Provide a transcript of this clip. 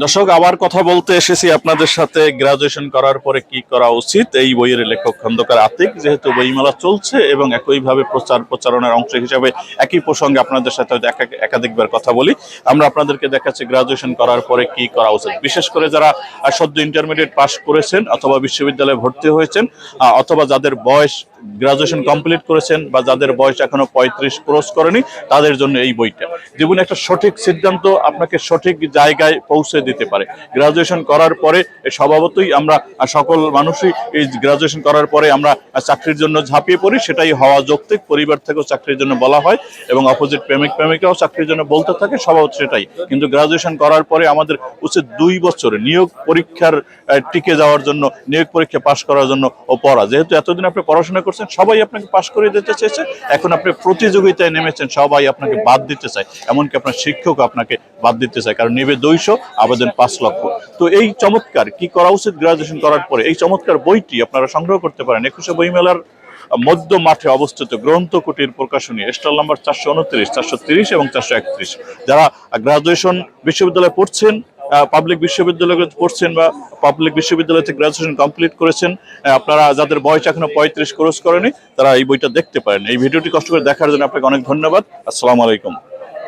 দর্শক, আবার কথা বলতে এসেছি আপনাদের সাথে। গ্রাজুয়েশন করার পরে কি করা উচিত? এই বইয়ের লেখক খন্দকার আতিক। যেহেতু বইমেলা চলছে এবং একইভাবে প্রচার প্রচারণার অংশ হিসাবে একই প্রসঙ্গে আপনাদের সাথে একা- একাধিকবার কথা বলি। আমরা আপনাদেরকে দেখাচ্ছি গ্রাজুয়েশন করার পরে কি করা উচিত। বিশেষ করে যারা সদ্য ইন্টারমিডিয়েট পাস করেছেন অথবা বিশ্ববিদ্যালয়ে ভর্তি হয়েছেন অথবা যাদের বয়স গ্রাজুয়েশন কমপ্লিট করেছেন বা যাদের বয়স এখনও পঁয়ত্রিশ ক্রস করেনি, তাদের জন্য এই বইটা। জীবনে একটা সঠিক সিদ্ধান্ত, আপনাকে সঠিক জায়গায় পৌঁছে দিতে পারে। গ্রাজুয়েশন করার পরে স্বভাবতই আমরা সকল মানুষই এই গ্রাজুয়েশন করার পরে আমরা চাকরির জন্য ঝাঁপিয়ে পড়ি, সেটাই হওয়া যৌক্তিক। পরিবার থেকেও চাকরির জন্য বলা হয় এবং অপোজিট প্রেমিক প্রেমিকাও চাকরির জন্য বলতে থাকে স্বভাবত সেটাই। কিন্তু গ্রাজুয়েশন করার পরে আমাদের উচিত দুই বছর নিয়োগ পরীক্ষার টিকে যাওয়ার জন্য, নিয়োগ পরীক্ষা পাশ করার জন্য ও পড়া। যেহেতু এতদিন আপনি পড়াশোনা করছেন, সবাই আপনাকে পাশ করে দিতে চেয়েছে। এখন আপনি প্রতিযোগিতায় নেমেছেন, সবাই আপনাকে বাদ দিতে চায়। এমনকি আপনার শিক্ষক আপনাকে বাদ দিতে চায়, কারণ নেবে দুইশো আবেদন পাঁচ লক্ষ। তো এই চমৎকার কি করা উচিত গ্রাজুয়েশন করার পরে? এই চমৎকার বইটি আপনারা সংগ্রহ করতে পারেন। একুশে বইমেলার মধ্য মাঠে অবস্থিত গ্রন্থ কুটির প্রকাশনী স্টল নাম্বার চারশো উনত্রিশ, চারশো তিরিশ এবং চারশো একত্রিশ। যারা গ্রাজুয়েশন বিশ্ববিদ্যালয়ে পড়ছেন পাবলিক বিশ্ববিদ্যালয়ে পড়ছেন বা পাবলিক বিশ্ববিদ্যালয় থেকে গ্রাজুয়েশন কমপ্লিট করেছেন আপনারা যাদের বয়স এখনও পঁয়ত্রিশ ক্রস করেনি, তারা এই বইটা দেখতে পারেন। এই ভিডিওটি কষ্ট করে দেখার জন্য আপনাকে অনেক ধন্যবাদ। আসসালামু আলাইকুম।